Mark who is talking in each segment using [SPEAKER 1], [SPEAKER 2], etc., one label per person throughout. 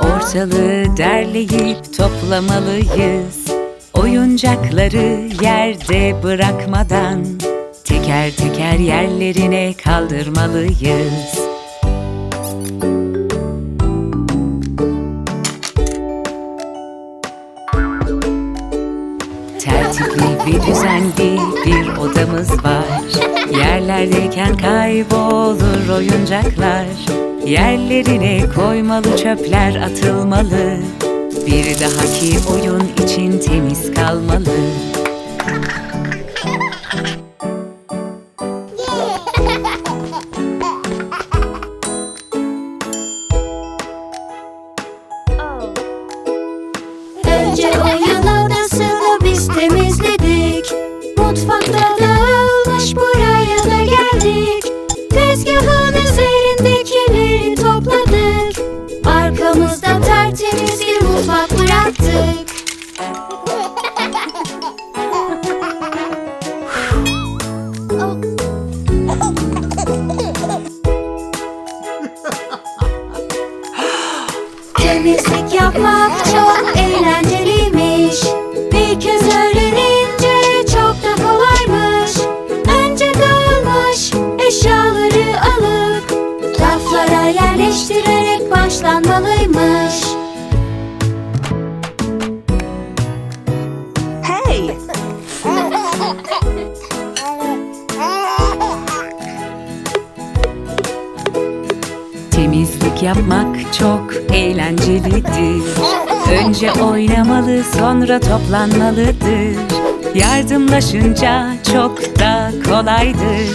[SPEAKER 1] Ortalığı derleyip toplamalıyız. Oyuncakları yerde bırakmadan teker teker yerlerine kaldırmalıyız. Tertipli ve düzenli bir odamız var. Yerlerdeyken kaybolur oyuncaklar. Yerlerine koymalı çöpler atılmalı. Bir dahaki oyun için temiz kalmalı.
[SPEAKER 2] Önce
[SPEAKER 1] oynamalı sonra toplanmalıdır. Yardımlaşınca çok da kolaydır.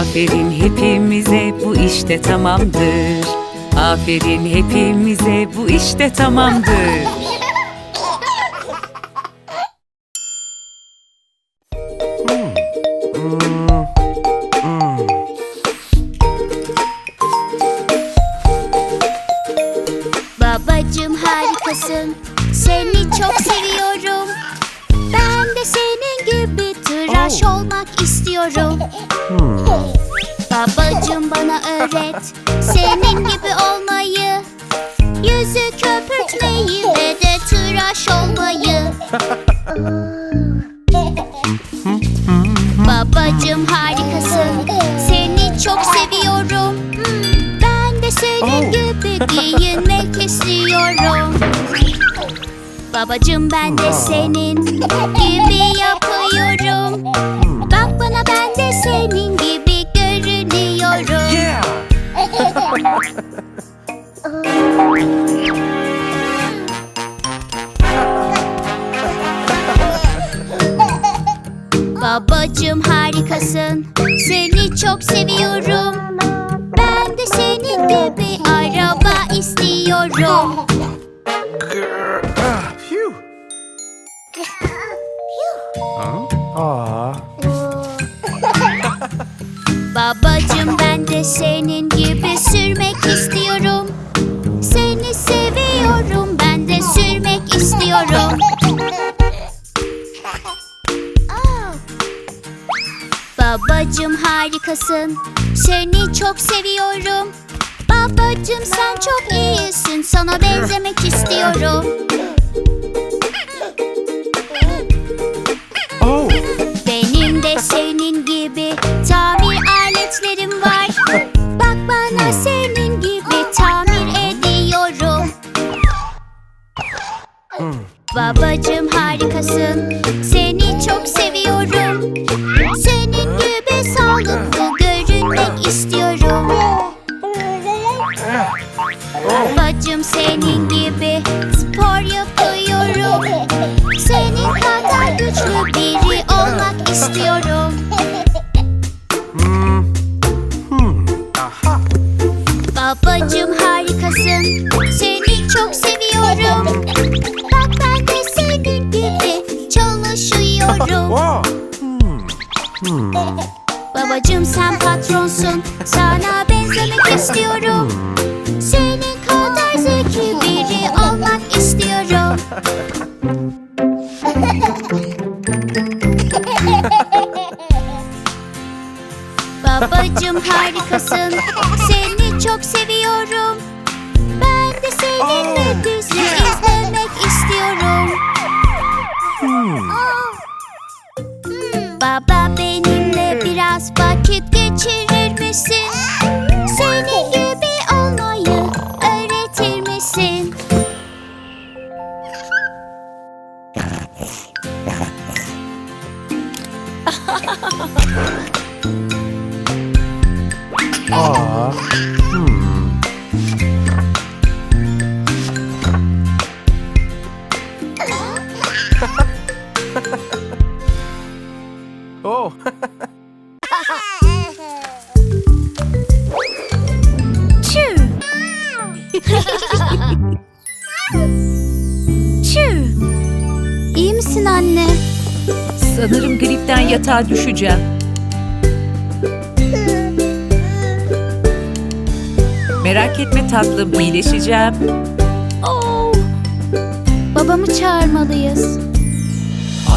[SPEAKER 1] Aferin hepimize bu işte tamamdır. Aferin hepimize bu işte tamamdır.
[SPEAKER 2] Babacım ben de senin gibi yapıyorum. Bak bana ben de senin gibi görünüyorum. Babacım harikasın. Seni çok seviyorum. Ben de senin gibi araba istiyorum senin gibi sürmek istiyorum. Seni seviyorum ben de sürmek istiyorum. Babacım harikasın Seni çok seviyorum. Babacım sen çok iyisin Sana benzemek istiyorum Babacım harikasın. Seni çok seviyorum. Ben de
[SPEAKER 3] seninle dizi izlemek istiyorum. Baba Çü. Çü. İyi misin anne?
[SPEAKER 1] Sanırım gripten yatağa düşeceğim. Merak etme tatlım, iyileşeceğim.
[SPEAKER 3] Oh. Babamı çağırmalıyız.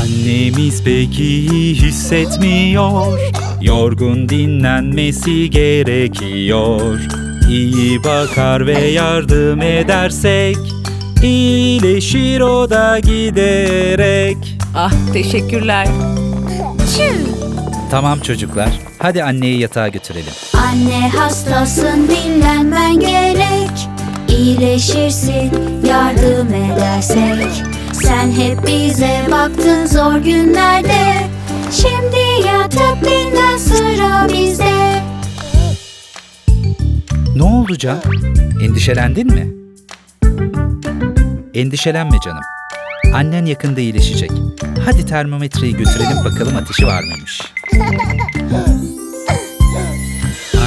[SPEAKER 4] Annemiz pek iyi hissetmiyor. Yorgun dinlenmesi gerekiyor. İyi bakar ve yardım edersek iyileşir o da giderek.
[SPEAKER 1] Ah, teşekkürler.
[SPEAKER 4] Tamam çocuklar hadi anneyi yatağa götürelim.
[SPEAKER 3] Anne hastasın dinlenmen gerek. İyileşirsin yardım edersek Sen hep bize baktın zor günlerde Şimdi yatıp dinlen sıra bizde
[SPEAKER 4] Ne oldu Can? Endişelendin mi? Endişelenme canım. Annen yakında iyileşecek. Hadi termometreyi götürelim bakalım ateşi var mıymış.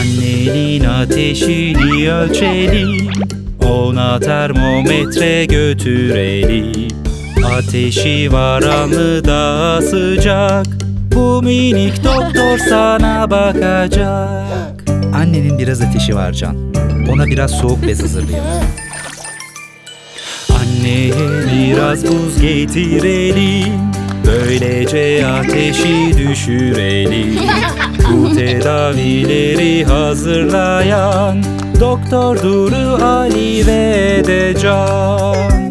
[SPEAKER 4] Annenin ateşini ölçelim. Ona termometre götürelim. Ateşi var alnıda sıcak. Bu minik doktor sana bakacak. Annenin biraz ateşi var Can. Ona biraz soğuk bez hazırlayalım. Anneye biraz buz getirelim. Böylece ateşi düşürelim. Bu tedavileri hazırlayan Doktor Duru Ali ve de Can.
[SPEAKER 1] Oh,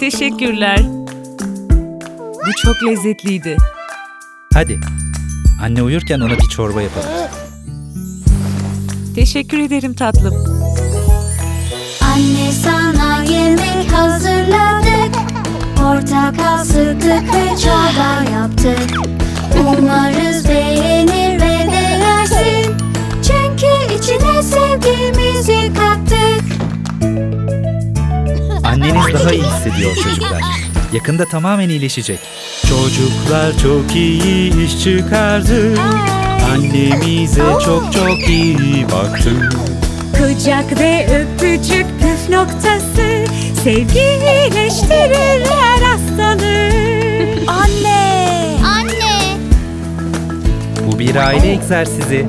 [SPEAKER 1] teşekkürler. Bu çok lezzetliydi.
[SPEAKER 4] Hadi. Anne uyurken ona bir çorba yapalım.
[SPEAKER 1] Teşekkür ederim tatlım.
[SPEAKER 3] Anne sana yemek hazırladık Portakal sıktık ve çorba yaptık Umarız beğenir ve de yersin Çünkü içine sevgimizi kattık
[SPEAKER 4] Anneniz daha iyi hissediyor çocuklar. Yakında tamamen iyileşecek. Çocuklar çok iyi iş çıkardı. Annemize çok çok iyi baktı.
[SPEAKER 1] Kucak ve öpücük püf noktası Sevgi iyileştirir her hastalığı
[SPEAKER 3] Anne! Anne!
[SPEAKER 4] Bu bir aile egzersizi.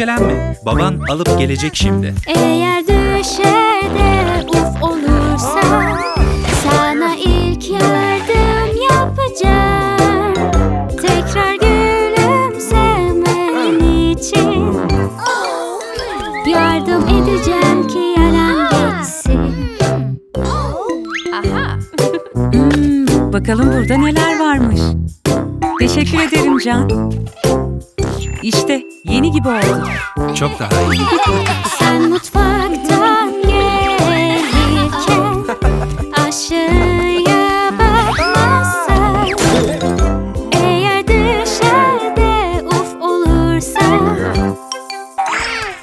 [SPEAKER 4] Endişelenme. Baban alıp gelecek şimdi.
[SPEAKER 3] Eğer düşer de uf olursa sana ilk yardım yapacağım. Tekrar gülümsemen için yardım edeceğim ki yaran geçsin.
[SPEAKER 1] Hmm, bakalım burada neler varmış. Teşekkür ederim Can. İşte yeni gibi oldu.
[SPEAKER 4] Çok daha iyi.
[SPEAKER 3] Sen mutfaktan gelirken aşağıya bakmazsan Eğer dışarıda uf olursa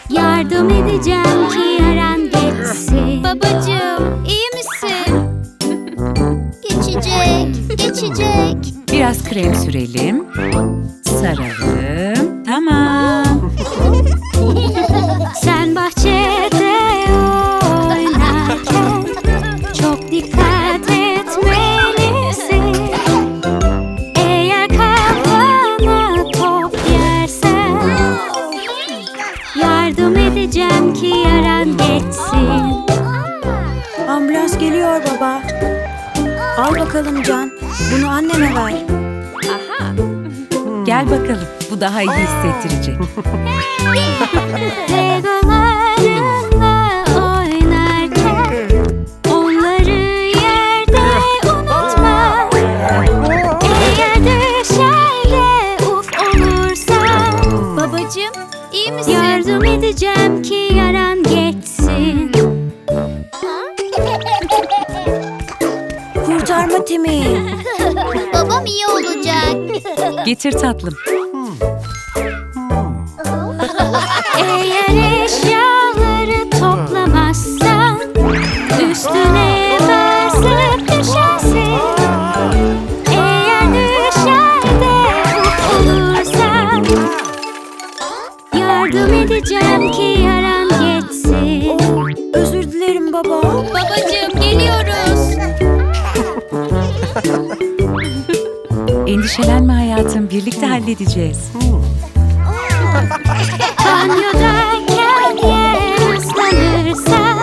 [SPEAKER 3] Yardım edeceğim ki yaran geçsin geçsin Babacığım iyi misin? Geçecek, geçecek
[SPEAKER 1] Biraz krem sürelim. Saralım.
[SPEAKER 5] Bakalım Can. Bunu annene ver.
[SPEAKER 1] Gel bakalım. Bu daha iyi hissettirecek. Getir tatlım.
[SPEAKER 3] Eğer eşyaları toplamazsan Üstüne basıp düşersin Eğer düşerde olursan Yardım edeceğim ki yaran geçsin
[SPEAKER 5] Özür dilerim baba.
[SPEAKER 3] Babacığım geliyoruz
[SPEAKER 1] Endişelenme hayatım. Birlikte halledeceğiz.
[SPEAKER 3] Banyodayken yer ıslanırsa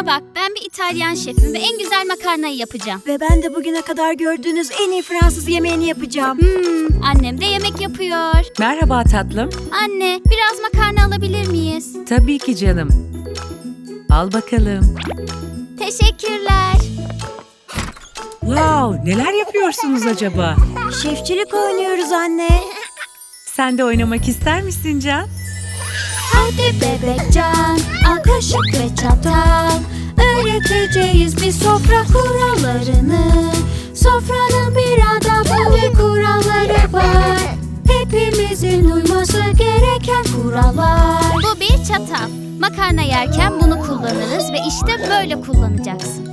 [SPEAKER 3] bana bak ben bir İtalyan şefim ve en güzel makarnayı yapacağım.
[SPEAKER 5] Ve ben de bugüne kadar gördüğünüz en iyi Fransız yemeğini yapacağım.
[SPEAKER 3] Hmm, annem de yemek yapıyor.
[SPEAKER 1] Merhaba tatlım.
[SPEAKER 3] Anne biraz makarna alabilir miyiz?
[SPEAKER 1] Tabii ki canım. Al bakalım.
[SPEAKER 3] Teşekkürler.
[SPEAKER 1] Wow, neler yapıyorsunuz acaba?
[SPEAKER 5] Şefçilik oynuyoruz anne.
[SPEAKER 1] Sen de oynamak ister misin Can?
[SPEAKER 3] Hadi bebekcan al kaşık ve çatal Öğreteceğiz bir sofra kurallarını. Sofranın bir adabı kuralları var. Hepimizin uyması gereken kurallar. Bu bir çatal Makarna yerken bunu kullanırız ve işte böyle kullanacaksın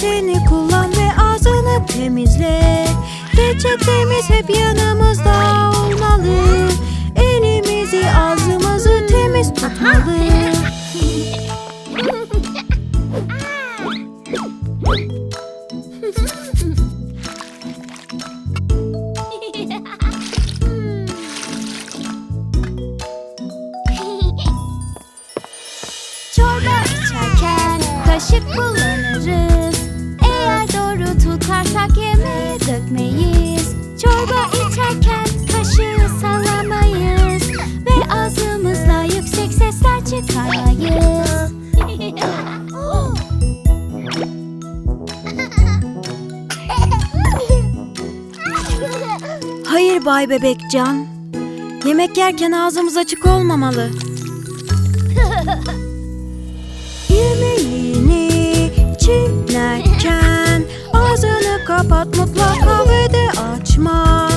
[SPEAKER 5] Peçeteni kullan ve ağzını temizle. Peçetemiz hep yanımızda Hayır Bay Bebekcan. Yemek yerken ağzımız açık olmamalı. Yemeğini çiğnerken ağzını kapat mutlaka ve de açma.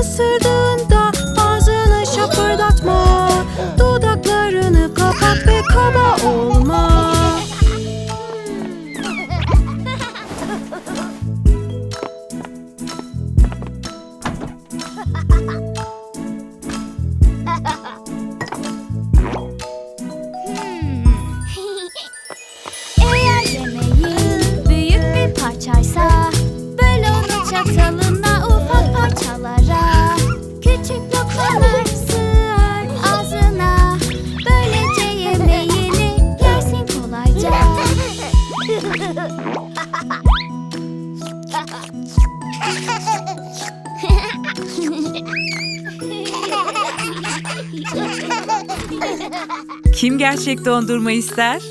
[SPEAKER 5] Isırdığında ağzını şapırdatma. Dudaklarını kapat ve kaba olma.
[SPEAKER 1] Kim gerçek dondurma ister?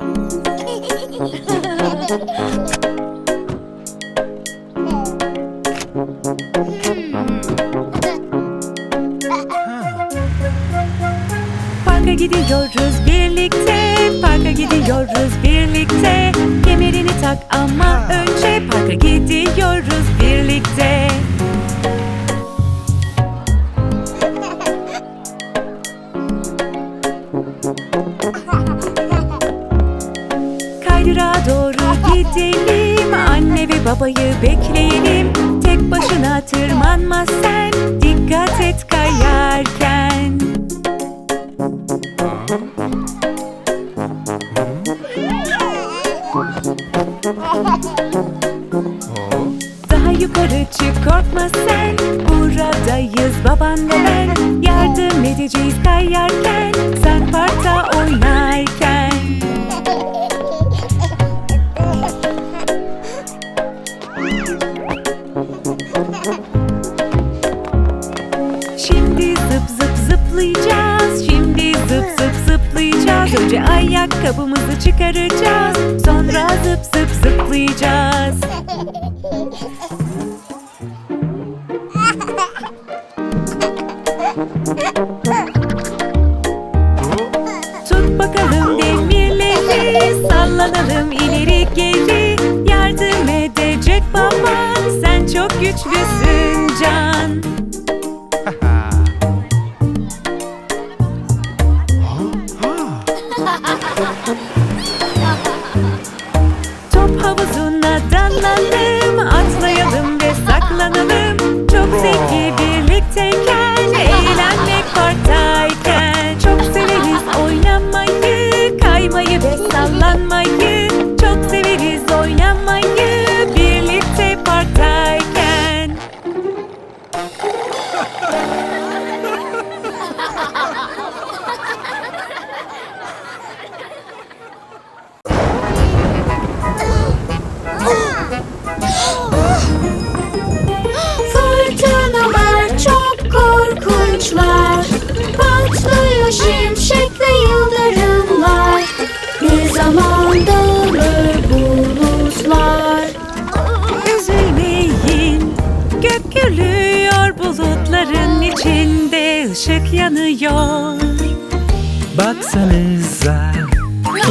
[SPEAKER 1] Hmm.
[SPEAKER 4] весна.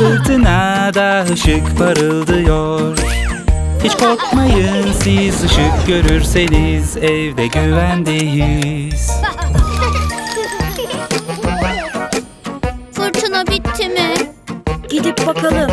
[SPEAKER 4] Fırtınada ışık parıldıyor Hiç korkmayın siz ışık görürseniz evde güvendeyiz
[SPEAKER 2] Fırtına bitti mi?
[SPEAKER 3] Gidip bakalım.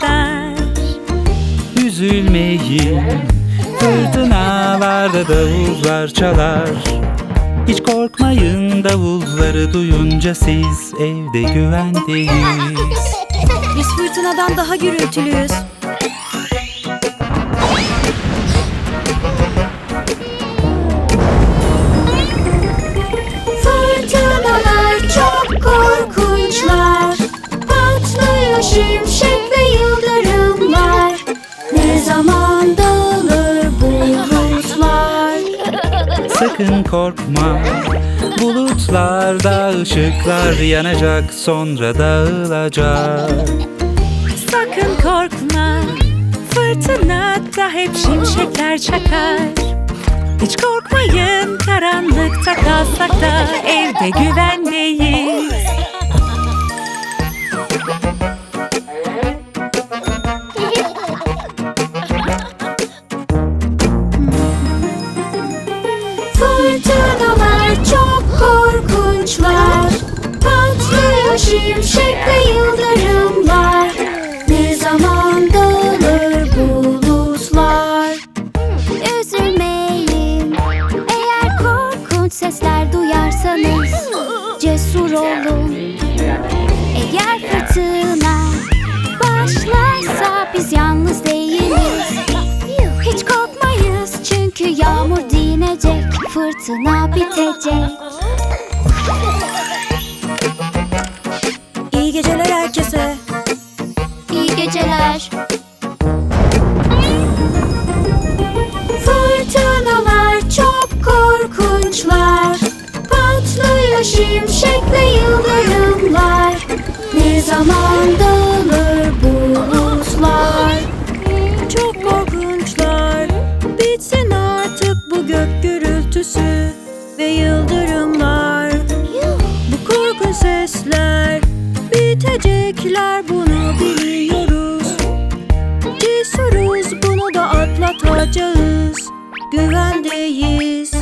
[SPEAKER 1] kadar
[SPEAKER 4] Üzülmeyin Fırtınalarda davullar çalar. Hiç korkmayın davulları duyunca siz evde güvendeyiz.
[SPEAKER 3] Biz fırtınadan daha gürültülüyüz.
[SPEAKER 4] sakın korkma. Bulutlarda ışıklar yanacak sonra dağılacak.
[SPEAKER 1] Sakın korkma Fırtınada hep şimşekler çakar. Hiç korkmayın karanlıkta kalsak da evde güvendeyiz.
[SPEAKER 2] cesur olun Eğer fırtına başlarsa biz yalnız değiliz. Hiç korkmayız çünkü yağmur dinecek
[SPEAKER 3] Fırtına bitecek.
[SPEAKER 5] İyi geceler. ve yıldırımlar. Bu korkunç sesler bitecekler bunu biliyoruz. Cesuruz bunu da atlatacağız. Güvendeyiz.